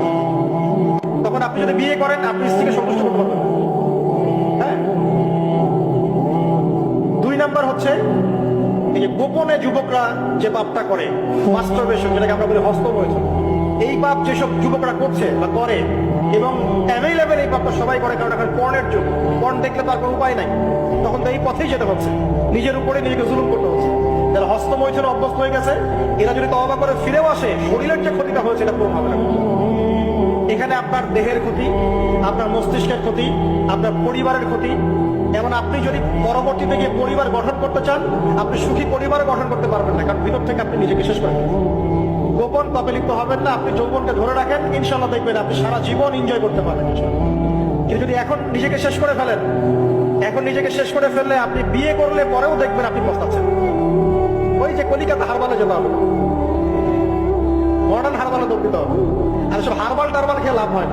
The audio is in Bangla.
না। তখন আপনি যদি বিয়ে করেন, আপনি স্ত্রীকে সন্তুষ্ট করতে পারবেন। হ্যাঁ? দুই নাম্বার হচ্ছে, এই যে গোপনে যুবকরা যে পাপটা করে মাস্টারবেশন যেটাকে আমরা বলি এই পাপ যেসব যুবকরা করছে বা করে, এবং অ্যাভেলেবেল এই পাপটা সবাই করে কারণ এখন পর্নের যুগ। পর্ন দেখলে তার কোনো উপায় নাই। তখন তো এই পথেই যেতে হচ্ছে। নিজের উপরে নিজেকে জুলুম করতে হচ্ছে। যারা হস্তমৈথুন অভ্যস্ত হয়ে গেছে, এরা যদি তবা করে ফিরেও আসে, শরীরের যে ক্ষতিটা হয়েছে, এটা পূরণ হবে না। এখানে আপনার দেহের ক্ষতি, আপনার মস্তিষ্কের ক্ষতি, আপনার পরিবারের ক্ষতি। এমন আপনি যদি পরবর্তীতে গিয়ে পরিবার গঠন করতে চান, আপনি সুখী পরিবার গঠন করতে পারবেন না, কারণ ভিতর থেকে আপনি নিজেকে শেষ করেন। গোপন পাপে লিপ্ত হবেন না, আপনি যৌবনকে ধরে রাখেন ইনশাল্লাহ দেখবেন আপনি সারা জীবন এনজয় করতে পারবেন। কিন্তু যদি এখন নিজেকে শেষ করে ফেলেন, এখন নিজেকে শেষ করে ফেললে আপনি বিয়ে করলে পরেও দেখবেন আপনি পস্তাচ্ছেন। ওই যে কলিকাতা হারবালে যেতে হবে। মডার্ন হারবালে দৌড় হবে। আর সব হারবাল টারবাল খেয়ে লাভ হয়।